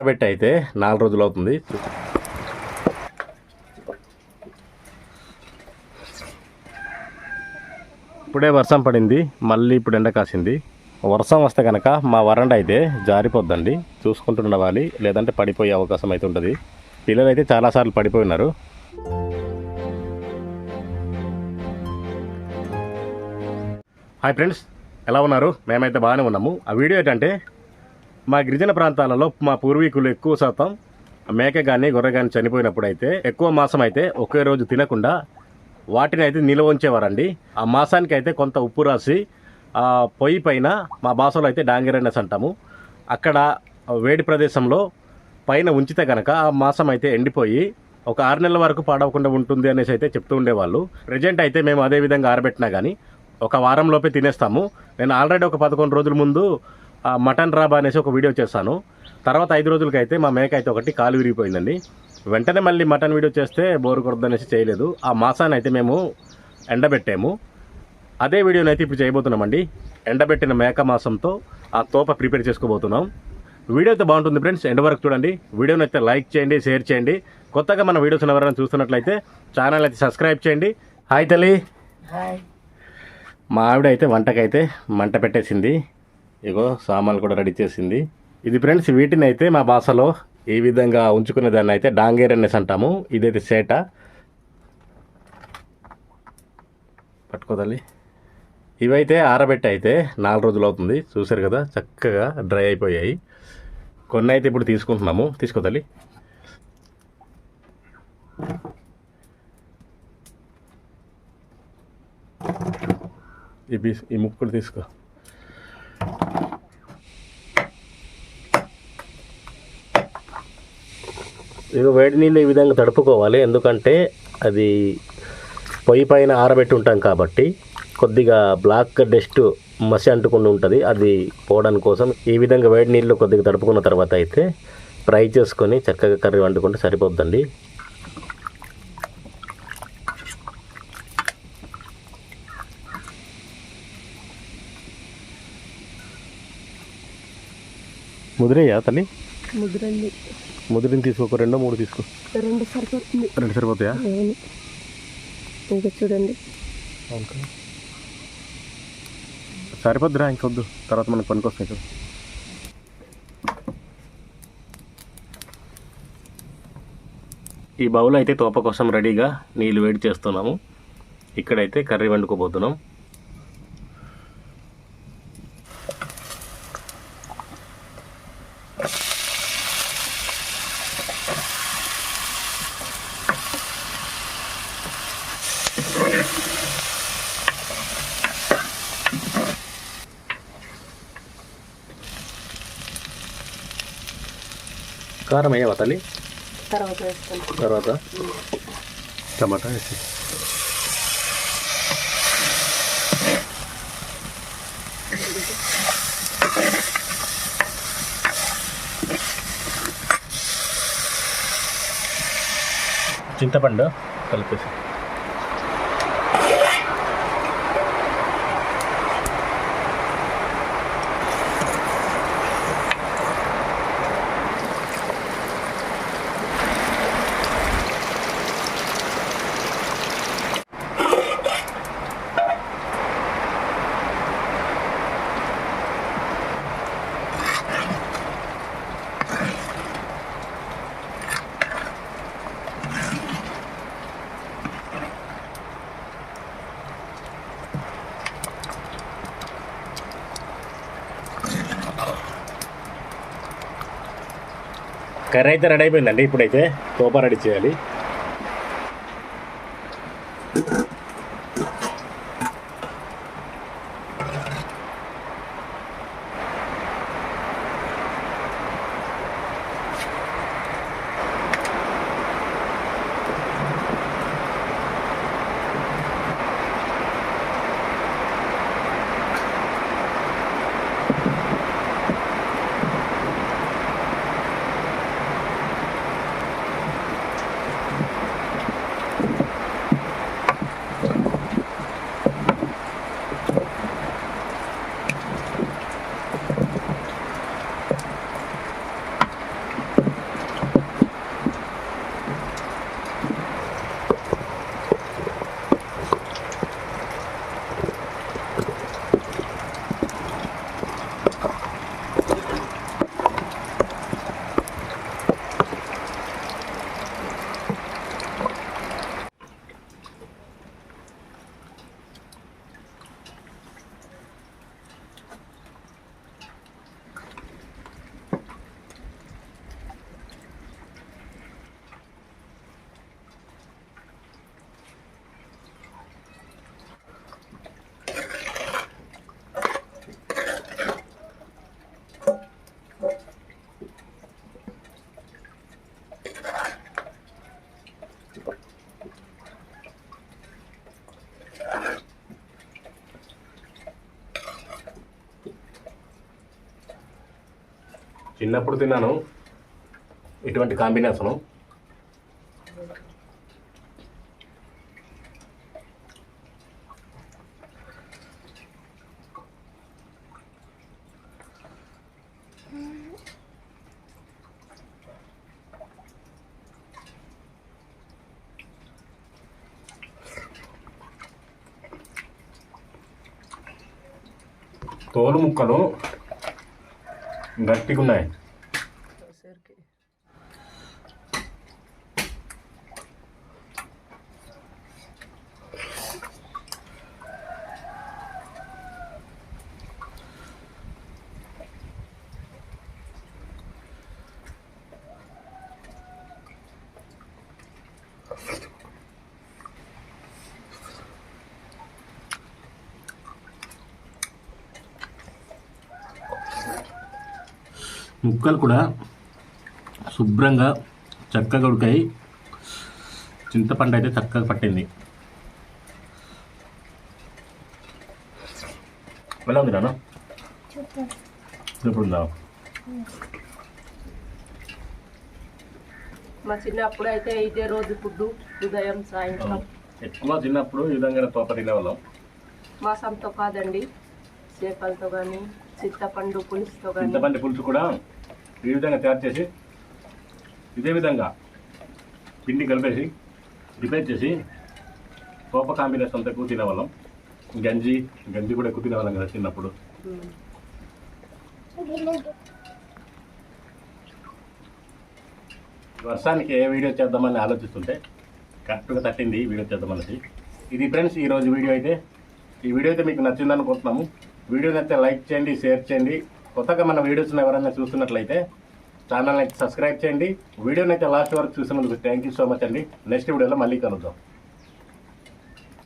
పెట్టి అయితే నాలుగు రోజులు అవుతుంది. ఇప్పుడే వర్షం పడింది మళ్ళీ ఇప్పుడు ఎండ కాసింది. వర్షం వస్తే కనుక మా వరండా అయితే జారిపోద్దండి. చూసుకుంటుండవాలి లేదంటే పడిపోయే అవకాశం అయితే ఉంటుంది. పిల్లలు అయితే చాలాసార్లు పడిపోయి ఉన్నారు హాయ్ ఫ్రెండ్స్ ఎలా ఉన్నారు? మేమైతే బాగానే ఉన్నాము. ఆ వీడియో ఏంటంటే మా గిరిజన ప్రాంతాలలో మా పూర్వీకులు ఎక్కువ శాతం మేక కానీ గొర్రె కానీ చనిపోయినప్పుడు అయితే ఎక్కువ మాసం అయితే ఒకే రోజు తినకుండా వాటిని అయితే నిల్వ ఉంచేవారండి. ఆ మాసానికి అయితే కొంత ఉప్పు రాసి పొయ్యి పైన మా భాషలో అయితే డాంగిరన్నెస్ అంటాము. అక్కడ వేడి ప్రదేశంలో పైన ఉంచితే కనుక ఆ మాసం అయితే ఎండిపోయి ఒక ఆరు నెలల వరకు పాడవకుండా ఉంటుంది అనేసి అయితే చెప్తూ ఉండేవాళ్ళు. ప్రజెంట్ అయితే మేము అదే విధంగా ఆరబెట్టినా కానీ ఒక వారం లోపే తినేస్తాము. నేను ఆల్రెడీ ఒక పదకొండు రోజుల ముందు మటన్ రాబా అనేసి ఒక వీడియో చేశాను. తర్వాత ఐదు రోజులకి అయితే మా మేక అయితే ఒకటి కాలు విరిగిపోయిందండి. వెంటనే మళ్ళీ మటన్ వీడియో చేస్తే బోరు కొడదనేసి చేయలేదు. ఆ మాసాన్ని అయితే మేము ఎండబెట్టాము. అదే వీడియోని అయితే ఇప్పుడు చేయబోతున్నామండి. ఎండబెట్టిన మేక మాంసంతో ఆ తోప ప్రిపేర్ చేసుకోబోతున్నాం. వీడియో అయితే బాగుంటుంది ఫ్రెండ్స్. ఎండ్ వరకు చూడండి. వీడియోని అయితే లైక్ చేయండి షేర్ చేయండి. కొత్తగా మన వీడియోస్ ఎవరైనా చూస్తున్నట్లయితే ఛానల్ అయితే సబ్స్క్రైబ్ చేయండి. హాయ్ తల్లి. మా ఆవిడ అయితే వంటకైతే మంట పెట్టేసింది. ఇగో సామాన్లు కూడా రెడీ చేసింది. ఇది ఫ్రెండ్స్ వీటిని అయితే మా భాషలో ఈ విధంగా ఉంచుకునే దాన్ని అయితే డాంగేర్ అనేసి అంటాము. ఇదైతే సేట. పట్టుకోదాలి ఇవైతే ఆరబెట్టి అయితే నాలుగు రోజులు అవుతుంది. చూసారు కదా చక్కగా డ్రై అయిపోయాయి. కొన్ని అయితే ఇప్పుడు తీసుకుంటున్నాము. తీసుకోదాలి ఈ పీస్ ఈ ముక్కుడు తీసుకో. ఇక వేడి నీళ్ళు ఈ విధంగా తడుపుకోవాలి. ఎందుకంటే అది పొయ్యి పైన ఆరబెట్టి ఉంటాం కాబట్టి కొద్దిగా బ్లాక్ డస్ట్ మసి అంటుకుని ఉంటుంది. అది పోవడానికి కోసం ఈ విధంగా వేడి నీళ్ళు కొద్దిగా తడుపుకున్న తర్వాత అయితే ఫ్రై చేసుకొని చక్కగా కర్రీ వండుకుంటే సరిపోద్దండి. ముదిరయ్యా తల్లి? ముదిరండి ముదిరిని తీసుకో ఒక రెండో మూడు తీసుకో. రెండు సరిపోతుంది. రెండు సరిపోతాయా? అవును. ఇంకా చూడండి. సరిపోద్దురా ఇంకొద్దు. తర్వాత మనకు పనికొస్తాయి కదా. ఈ బౌల్ అయితే తోప కోసం రెడీగా నీళ్ళు వేడి చేస్తున్నాము. ఇక్కడైతే కర్రీ వండుకోబోతున్నాం. కారం అయ్యావా తల్లి? తర్వాత వేస్తాను. తర్వాత? టమాటా వేసి. చింతపండు కలిపేసి. కర్రీ అయితే రెడీ అయిపోయిందండి ఇప్పుడైతే తోప రెడీ చేయాలి. చిన్నప్పుడు తిన్నాను. ఇటువంటి కాంబినేషను. తోలు ముక్కలు घर की गुना है ముక్కలు కూడా శుభ్రంగా చక్కగా ఉడికాయి. చింతపండు అయితే చక్కగా పట్టింది. ఎలా ఉంది నాన్న? ఇప్పుడు మా చిన్నప్పుడు అయితే ఇదే రోజు ఫుడ్ ఉదయం సాయంత్రం. ఎక్కువ చిన్నప్పుడు ఈ విధంగా తోప తినేవాళ్ళం. మాసంతో కాదండి చేపలతో కానీ చింతపండు పులుసుతో కానీ చింతపండు పులుసు కూడా ఈ విధంగా తయారు చేసి ఇదే విధంగా పిండి కలిపేసి ప్రిపేర్ చేసి తోప కాంబినేషన్తో ఎక్కువ తినేవాళ్ళం గంజి గంజి కూడా ఎక్కువ తినేవాళ్ళం కదా చిన్నప్పుడు. వర్షానికి ఏ వీడియో చేద్దామని ఆలోచిస్తుంటే కరెక్ట్గా తట్టింది వీడియో చేద్దామనేసి. ఇది ఫ్రెండ్స్ ఈరోజు వీడియో అయితే ఈ వీడియో అయితే మీకు నచ్చిందనుకుంటున్నాము వీడియో నచ్చితే లైక్ చేయండి షేర్ చేయండి. కొత్తగా మన వీడియోస్ని ఎవరైనా చూస్తున్నట్లయితే ఛానల్ని అయితే సబ్స్క్రైబ్ చేయండి. వీడియోని అయితే లాస్ట్ వరకు చూసినందుకు థ్యాంక్ యూ సో మచ్ అండి. నెక్స్ట్ వీడియోలో మళ్ళీ కలుద్దాం.